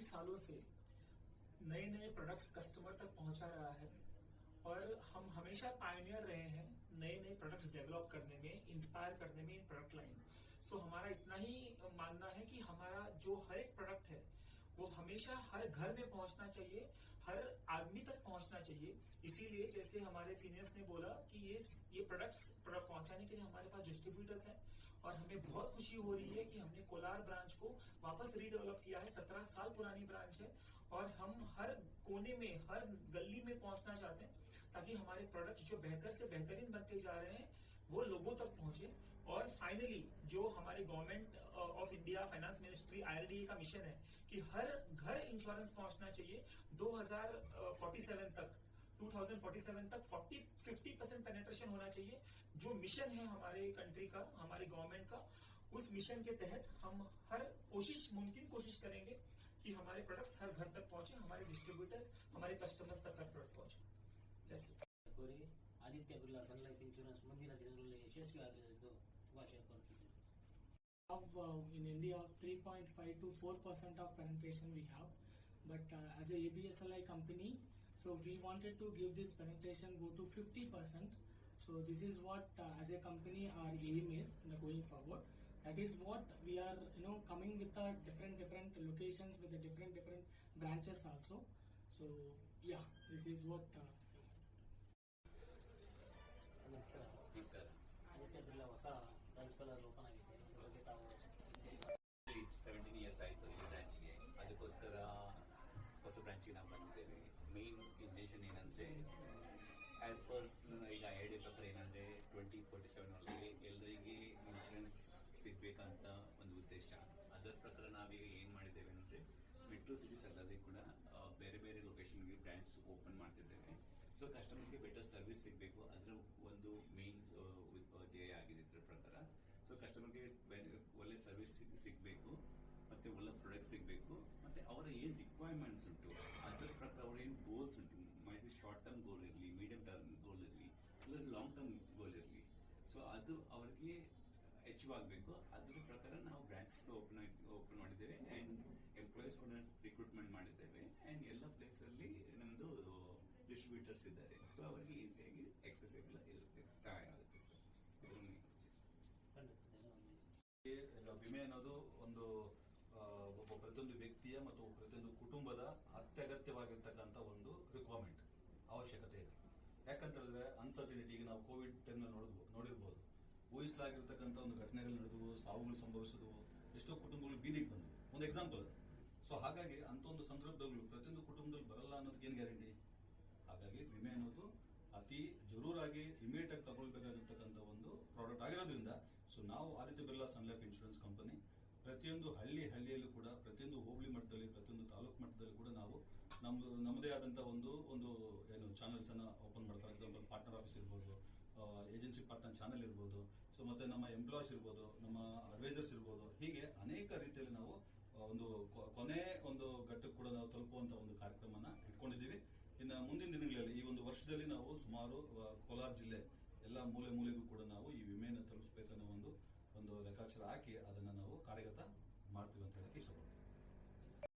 20 सालों से नए नए प्रोडक्ट्स कस्टमर तक पहुँचा रहा है और हम हमेशा पायनियर रहे हैं नए नए प्रोडक्ट्स डेवलप करने में इंस्पायर करने में इन प्रोडक्ट लाइन सो हमारा इतना ही मानना है कि हमारा जो हर एक प्रोडक्ट है, वो हमेशा हर घर में पहुँचना चाहिए, हर आदमी तक पहुँचना चाहिए। इसीलिए जैसे हमारे सीनियर्स ने बोला कि ये ये प्रोडक्ट्स प्रोडक्ट पहुँचाने के लिए हमारे पास डिस्ट्रीब्यूटर्स हैं। और हमें बहुत खुशी हो रही है कि हमने कोलार ब्रांच को वापस रीडेवलप किया है। सत्रह साल पुरानी ब्रांच है और हम हर कोने में, हर गली में पहुँचना चाहते हैं ताकि हमारे प्रोडक्ट्स जो बेहतर से बेहतरीन बनते जा रहे हैं, वो लोगों तक पहुँचे। और फाइनली जो हमारे government of India finance ministry IRDA का मिशन है कि हर घर इंश्योरेंस पहुँचना चाहिए। 2047 तक 2047 तक 40 50 परसेंट पेनेट्रेशन होना चाहिए जो मिशन है हमारे कंट्री का हमारे गवर्नमेंट का उस मिशन के तहत हम हर कोशिश मुमकिन कोशिश करेंगे कि हमारे प्रोडक्ट्स हर घर तक पहुंचे हमारे डिस्ट्रीब्यूटर्स हमारे कस्टमर्स तक हर प्रोडक्ट पहुंचे That's it. ಕೋರಿ Aditya Birla Sun Life Insurance ಮುಂದಿನ ದಿನಗಳಲ್ಲಿ ಯಶಸ್ವಿ ಆಗಲೆಂದು ಶುಭಾಶಯ ಕೋರುತ್ತಿದ್ದೇನೆ have uh, in India 3.5 to 4 percent of penetration we have, but uh, as a ABSLI company, so we wanted to give this penetration go to 50 percent. So this is what uh, as a company our aim is in the going forward. That is what we are you know coming with the different different locations with the different different branches also. So yeah, this is what. Uh, ನಮಸ್ಕಾರ ನಮಸ್ಕಾರ ಆದಿತ್ಯ ಬಿರ್ಲಾ ಹೊಸ branch colour open ಆಗಿದೆ ಅದ್ರ ಬಗ್ಗೆ ತಾವು seventeen years ಆಯಿತು ಈ ಬ್ರಾಂಚ್ಗೆ ಅದಕ್ಕೋಸ್ಕರ ಹೊಸ ಬ್ರಾಂಚಿಗೆ ನಾವು ಬಂದಿದ್ದೇವೆ. ಮೇನ್ ಇಂಟೆನ್ಷನ್ ಏನಂದರೆ ಆ್ಯಸ್ ಪರ್ ಈಗ ಐಡಿಯಾ ಪ್ರಕಾರ ಏನಂದರೆ ಟ್ವೆಂಟಿ ಫೋರ್ಟಿ ಸೆವೆನ್ ಒಳಗೆ ಎಲ್ಲರಿಗೆ ಇನ್ಶೂರೆನ್ಸ್ ಸಿಗಬೇಕಂತ ಒಂದು ಉದ್ದೇಶ. ಅದರ ಪ್ರಕಾರ ನಾವೀಗ ಏನು ಮಾಡಿದ್ದೇವೆ ಅಂದರೆ ಮೆಟ್ರೋ ಸಿಟೀಸ್ ಅಲ್ಲದೆ ಕೂಡ ಬೇರೆ ಬೇರೆ ಲೊಕೇಶನ್ಗೆ ಬ್ರಾಂಚ್ ಓಪನ್ ಮಾಡ್ತಿದ್ದೇವೆ. ಸೊ ಕಸ್ಟಮರ್ಗೆ ಬೆಟರ್ ಸರ್ವಿಸ್ ಸಿಗಬೇಕು. ಅದರ ಒಂದು ಮೇನ್ ಧ್ಯೇಯ ಆಗಿದೆ ಇದರ ಪ್ರಕಾರ. ಸೊ ಕಸ್ಟಮರ್ಗೆ ಒಳ್ಳೆ ಸರ್ವಿಸ್ ಸಿಗಬೇಕು. ಮತ್ತೆ ಒಳ್ಳೆ ಪ್ರಾಡಕ್ಟ್ ಸಿಗಬೇಕು. ಏನು ರಿಕ್ವೈರ್ಮೆಂಟ್ಸ್ ಉಂಟು? ಅದರ ಪ್ರಕಾರ ಅವರ ಏನು ಗೋಲ್ಸ್ ಉಂಟು? Might be short term goal ಇರಲಿ ಮೀಡಿಯಂ ಟರ್ಮ್ ಗೋಲ್ ಇರಲಿ ಇಲ್ಲ ಲಾಂಗ್ ಟರ್ಮ್ ಗೋಲ್ ಇರಲಿ. ಸೊ ಅದು ಅವರಿಗೆ ಅಚೀವ್ ಆಗಬೇಕು. ಅದರ ಪ್ರಕಾರ ನಾವು ಬ್ರಾಂಚ್ ಓಪನ್ ಓಪನ್ ಮಾಡಿದ್ದೇವೆ. ಆ್ಯಂಡ್ ಎಂಪ್ಲಾಯೀಸ್ ಕೂಡ ರಿಕ್ರೂಟ್ಮೆಂಟ್ ಮಾಡಿದ್ದೇವೆ. ಆ್ಯಂಡ್ ಎಲ್ಲ ಪ್ಲೇಸಲ್ಲಿ ನಮ್ಮದು ಡಿಸ್ಟ್ರಿಬ್ಯೂಟರ್ಸ್ ಇದ್ದಾರೆ. ಸೊ ಅವರಿಗೆ ಈಸಿಯಾಗಿ ಎಕ್ಸಸೇಬಲ್ ಇರುತ್ತೆ ಸಹಾಯ ಆಗುತ್ತೆ ಸರ್. ಇದು main ಉದ್ದೇಶ. ಖಂಡಿತ ಧನ್ಯವಾದಗಳು. ಈಗ ವಿಮೆ ಅನ್ನೋದು ಒಂದು ಆ, ಒಬ್ಬ ಪ್ರತಿಯೊಂದು ವ್ಯಕ್ತಿಯ ಮತ್ತು ಪ್ರತಿಯೊಂದು ಕುಟುಂಬದ ಅತ್ಯಗತ್ಯವಾಗಿರ್ತಕ್ಕಂಥ ಒಂದು ರಿಕ್ವೈರ್ಮೆಂಟ್ ಅವಶ್ಯಕತೆ ಇದೆ. ಯಾಕಂತ ಹೇಳಿದ್ರೆ ಅನ್ಸರ್ಟಿನಿಟಿ ಈಗ ನಾವು ಕೋವಿಡ್ ಟೈಮ್ನಲ್ಲಿ ನೋಡಿದ್ವು ನೋಡಿರ್ಬೋದು. ಊಹಿಸಲಾಗಿರ್ತಕ್ಕಂಥ ಒಂದು ಘಟನೆಗಳು ನಡೆದವು, ಸಾವುಗಳು ಸಂಭವಿಸಿದವು, ಎಷ್ಟೋ ಕುಟುಂಬಗಳು ಬೀದಿಗೆ ಬಂದವು. ಒಂದು ಎಕ್ಸಾಂಪಲ್ ಸೊ ಹಾಗಾಗಿ ಅಂತ ಒಂದು ಸಂದರ್ಭದಲ್ಲೂ ಪ್ರತಿಯೊಂದು ಕುಟುಂಬದಲ್ಲಿ ಬರಲ್ಲ ಅನ್ನೋದಕ್ಕೆ ಏನು ಗ್ಯಾರಂಟಿ ಹಾಗಾಗಿ ವಿಮೆ ಅನ್ನೋದು ಅತಿ ಜರೂರಾಗಿ ಇಮಿಡಿಯೇಟ್ ಆಗಿ ತಗೊಳ್ಬೇಕಾಗಿರ್ತಕ್ಕಂಥ ಒಂದು ಪ್ರಾಡಕ್ಟ್ ಆಗಿರೋದ್ರಿಂದ ಸೊ ನಾವು Aditya Birla Sun insurance company ಪ್ರತಿಯೊಂದು ಹಳ್ಳಿ ಹಳ್ಳಿಯಲ್ಲೂ ಕೂಡ, ಪ್ರತಿಯೊಂದು ಹೋಬಳಿ ಮಟ್ಟದಲ್ಲಿ, ಪ್ರತಿಯೊಂದು ತಾಲೂಕು ಮಟ್ಟದಲ್ಲಿ ಕೂಡ ನಾವು ನಮ್ದು, ನಮ್ಮದೇ ಆದಂಥ ಒಂದು ಒಂದು ಏನು ಚಾನಲ್ಸ್ ಅನ್ನ ಓಪನ್ ಮಾಡ್ತಾರೆ. ಎಕ್ಸಾಂಪಲ್ ಪಾರ್ಟ್ನರ್ ಆಫೀಸ್ ಇರ್ಬೋದು ಏಜೆನ್ಸಿ ಪಾರ್ಟ್ನರ್ ಚಾನಲ್ ಇರ್ಬೋದು. ಸೊ ಮತ್ತೆ ನಮ್ಮ ಎಂಪ್ಲಾಯ್ಸ್ ಇರ್ಬೋದು, ನಮ್ಮ ಅಡ್ವೈಸರ್ಸ್ ಇರ್ಬೋದು. ಹೀಗೆ ಅನೇಕ ರೀತಿಯಲ್ಲಿ ನಾವು ಒಂದು ಕೊನೆ ಒಂದು ಘಟ್ಟಕ್ಕೆ ಕೂಡ ನಾವು ತಲುಪುವಂತ ಒಂದು ಕಾರ್ಯಕ್ರಮನ ಇಟ್ಕೊಂಡಿದ್ದೀವಿ. ಇನ್ನು ಮುಂದಿನ ದಿನಗಳಲ್ಲಿ, ಈ ಒಂದು ವರ್ಷದಲ್ಲಿ ನಾವು ಸುಮಾರು ಕೋಲಾರ ಜಿಲ್ಲೆ ಎಲ್ಲ ಮೂಲೆ ಮೂಲೆಗೂ ಕೂಡ ನಾವು ಈ ವಿಮೆಯನ್ನು ತಲುಪಿಸ್ಬೇಕನ್ನೋ ಒಂದು ಒಂದು ಲೆಕ್ಕಾಚಾರ ಹಾಕಿ ಅದನ್ನ